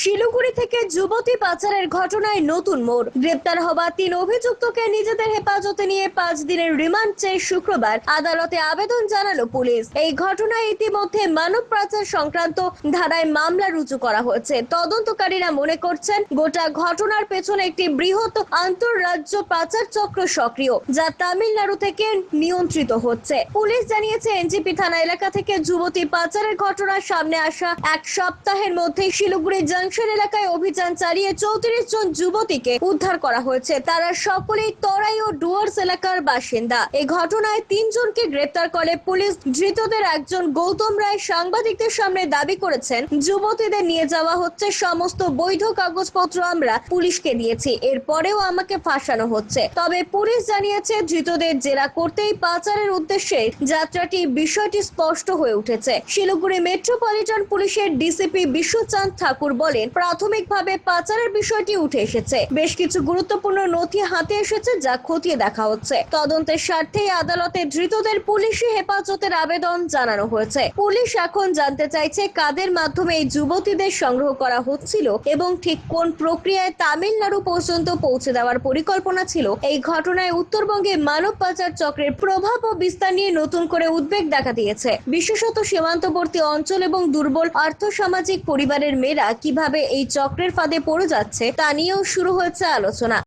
শিলিগুড়ি থেকে যুবতী পাচারের ঘটনায় নতুন মোড়। গ্রেপ্তার হওয়া তিন অভিযুক্তকে নিজেদের হেফাজতে নিয়ে পাঁচ দিনের রিমান্ড চেয়ে শুক্রবার আদালতে আবেদন জানালো পুলিশ। এই ঘটনায় ইতিমধ্যে মানব পাচার সংক্রান্ত ধারায় মামলা রুজু করা হয়েছে। তদন্তকারীরা মনে করছেন, গোটা ঘটনার পেছনে একটি বৃহৎ আন্তঃরাজ্য পাচার চক্র সক্রিয়, যা তামিলনাড়ু থেকে নিয়ন্ত্রিত হচ্ছে। পুলিশ জানিয়েছে, এনজিপি থানা এলাকা থেকে যুবতী পাচারের ঘটনা সামনে আসা এক সপ্তাহের মধ্যে শিলিগুড়ি জংশন এলাকায় অভিযান চালিয়ে চৌত্রিশ জন যুবতীকে উদ্ধার করা হয়েছে। তারা সকলেই তরাই ও ডুয়ার্স এলাকার বাসিন্দা। এই ঘটনায় তিনজনকে গ্রেপ্তার করে পুলিশ। ধৃতদের একজন গৌতম রায় সাংবাদিকদের সামনে দাবি করেছেন, যুবতীদের নিয়ে যাওয়া হচ্ছে, সমস্ত বৈধ কাগজপত্র আমরা পুলিশকে দিয়েছি। এরপরেও আমাকে ফাঁসানো হচ্ছে। তবে পুলিশ জানিয়েছে, ধৃতদের জেরা করতেই পাচারের উদ্দেশ্যে যাত্রাটি বিষয়টি স্পষ্ট হয়ে উঠেছে। শিলিগুড়ি মেট্রোপলিটন পুলিশের ডিসিপি বিশ্বচাঁদ ঠাকুর বলেন প্রাথমিকভাবে পাচারের বিষয়টি উঠে এসেছে। বেশ কিছু গুরুত্বপূর্ণ নথি হাতে এসেছে যা খতিয়ে দেখা হচ্ছে। তদন্তের স্বার্থেই আদালতে ধৃতদের পুলিশি হেফাজতের আবেদন জানানো হয়েছে। পুলিশ এখন জানতে চাইছে কাদের মাধ্যমে এই যুবতীদের সংগ্রহ করা হচ্ছিল এবং ঠিক কোন প্রক্রিয়ায় তামিলনাড়ু পর্যন্ত পৌঁছে দেওয়ার পরিকল্পনা ছিল। এই ঘটনায় উত্তরবঙ্গে মানব পাচার চক্রের প্রভাব ও বিস্তার নিয়ে নতুন করে উদ্বেগ দেখা দিয়েছে। বিশেষত সীমান্তবর্তী অঞ্চল এবং দুর্বল আর্থসামাজিক পরিবারের মেয়েরা কীভাবে এই চক্রের ফাঁদে পড়ে যাচ্ছে তা নিয়েও শুরু হয়েছে আলোচনা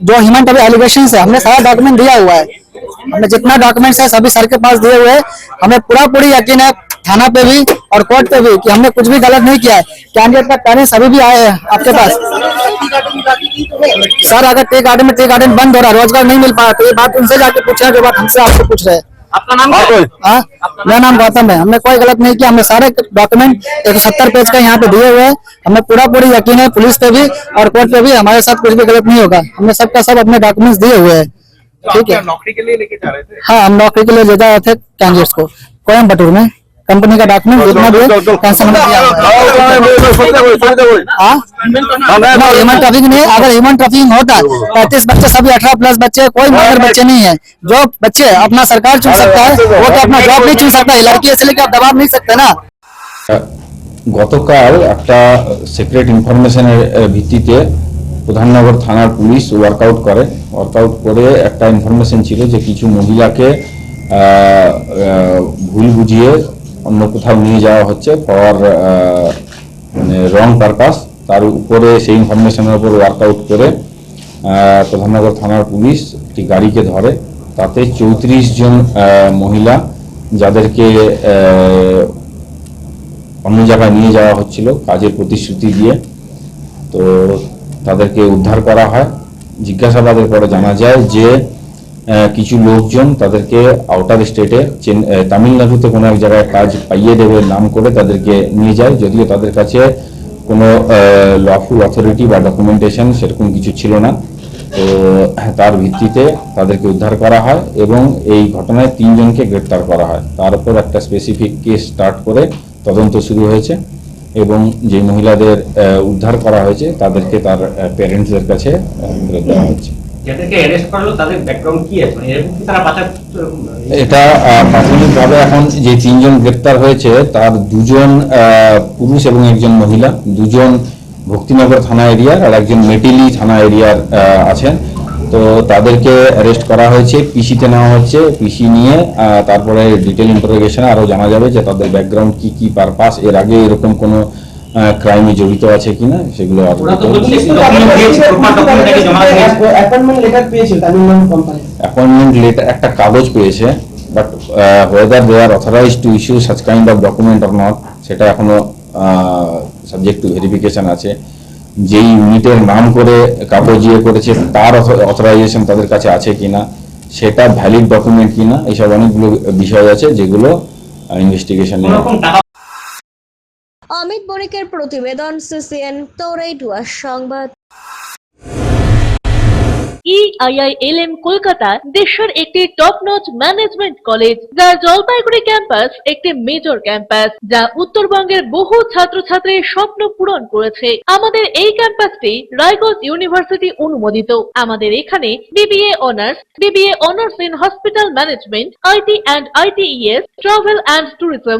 जो हिमंत अभी एलिगेशन है हमने सारा डॉक्यूमेंट दिया हुआ है हमने जितना डॉक्यूमेंट्स है सभी सर के पास दिए हुए हैं हमें पूरा पूरी यकीन है थाना पे भी और कोर्ट पे भी कि हमने कुछ भी गलत नहीं किया है कैंडिडेट का पेरेंट्स अभी भी आए हैं आपके पास सर अगर टी गार्डन में टी गार्डन बंद हो रहा है रोजगार नहीं मिल पा रहा तो ये बात उनसे जाके पूछना जो बात हमसे आपसे पूछ रहे हैं आपका नाम क्या? है? हाँ मेरा नाम गौतम है। हमने कोई गलत नहीं किया। हमने सारे डॉक्यूमेंट एक सत्तर पेज का यहाँ पे दिए हुए हैं। हमें पूरा पूरी यकीन है पुलिस पे भी और कोर्ट पे भी हमारे साथ कुछ भी गलत नहीं होगा। हमने सबका सब अपने डॉक्यूमेंट्स दिए हुए हैं। तो ठीक है। नौकरी के लिए लेके जा रहे थे? हाँ हम नौकरी के लिए ले जा रहे थे कैंडिडेट्स को। कोयम्बटूर में। कंपनी का डॉक्यूमेंट जितना भी है कैंसिल ह्यूमन ट्रैफिकिंग नहीं है अगर ह्यूमन ट्रैफिकिंग होता पैंतीस बच्चे सभी अठारह प्लस बच्चे हैं, कोई माइनर बच्चे नहीं है जो बच्चे अपना सरकार चुन सकता है वो तो अपना जॉब नहीं चुन सकता है लड़की ऐसे लेके आप दबाव नहीं सकते ना গতকাল একটা সিক্রেট ইনফরমেশনের আহ, ভিত্তিতে প্রধাননগর থানার পুলিশ ওয়ার্কআউট করে ওয়ার্কআউট করে একটা ইনফরমেশন ছিল যে কিছু মহিলাকে আহ, আহ, ভুল বুঝিয়ে অন্য কোথাও নিয়ে যাওয়া হচ্ছে ফর মানে রং পারপাস তার উপরে সেই ইনফরমেশনের উপর ওয়ার্কআউট করে প্রধাননগর থানার পুলিশ একটি গাড়িকে ধরে, তাতে চৌত্রিশ জন মহিলা যাদেরকে অন্য জায়গায় নিয়ে যাওয়া হচ্ছিল কাজের প্রতিশ্রুতি দিয়ে। তো তাদেরকে উদ্ধার করা হয়। জিজ্ঞাসাবাদের পরে জানা যায় যে কিছু লোকজন তাদেরকে আউটার স্টেটে তামিলনাড়ুতে কোনো এক জায়গায় কাজ পাইয়ে দেবে নাম করে তাদেরকে নিয়ে যায়। যদিও তাদের কাছে কোনো লফুল অথরিটি বা ডকুমেন্টেশন সেরকম কিছু ছিল না। তো, তার ভিত্তিতে তাদেরকে উদ্ধার করা হয় এবং এই ঘটনায় তিনজনকে গ্রেপ্তার করা হয়। তার উপর একটা স্পেসিফিক কেস স্টার্ট করে তদন্ত শুরু হয়েছে এবং যে মহিলাদের উদ্ধার করা হয়েছে তাদেরকে তার প্যারেন্টসদের কাছে দেওয়া হচ্ছে মানে এটা প্রাথমিকভাবে এখন যে তিনজন গ্রেপ্তার হয়েছে, তার দুজন পুরুষ এবং একজন মহিলা। দুজন ভক্তিনগর থানা এরিয়ার আর একজন মেটিলি থানা এরিয়ার আছেন। তো তাদেরকে অ্যারেস্ট করা হয়েছে, পিসিতে নেওয়া হচ্ছে। পিসি নিয়ে তারপরে ডিটেল ইন্টারোগেশনে আরও জানা যাবে যে তাদের ব্যাকগ্রাউন্ড কি কি পারপাস এর আগে এরকম কোনো ক্রাইমে জড়িত আছে কিনা সেগুলো অ্যাপয়েন্টমেন্ট লেটার একটা কাগজ পেয়েছে but whether they are authorise to issue such kind of document or not সেটা এখনও সাবজেক্ট টু ভেরিফিকেশন আছে। যেই ইউনিটের নাম করে কাগজ ইয়ে করেছে তার অথরাইজেশন তাদের কাছে আছে কিনা সেটা ভ্যালিড ডকুমেন্ট কিনা এইসব অনেকগুলো বিষয় আছে যেগুলো ইনভেস্টিগেশনে টাকা অমিত বণিকের প্রতিবেদন, সিসিএন, তোরাই ডুয়ার সংবাদ। ইআইআইএলএম কলকাতা দেশের একটি টপ নচ ম্যানেজমেন্ট কলেজ যার জলপাইগুড়ি ক্যাম্পাস একটি মেজর ক্যাম্পাস যা উত্তরবঙ্গের বহু ছাত্রছাত্রীর স্বপ্ন পূরণ করেছে। আমাদের এই ক্যাম্পাসটি রায়গঞ্জ ইউনিভার্সিটি অনুমোদিত। আমাদের এখানে BBA honours BBA honours in hospital management IT and ITES travel and tourism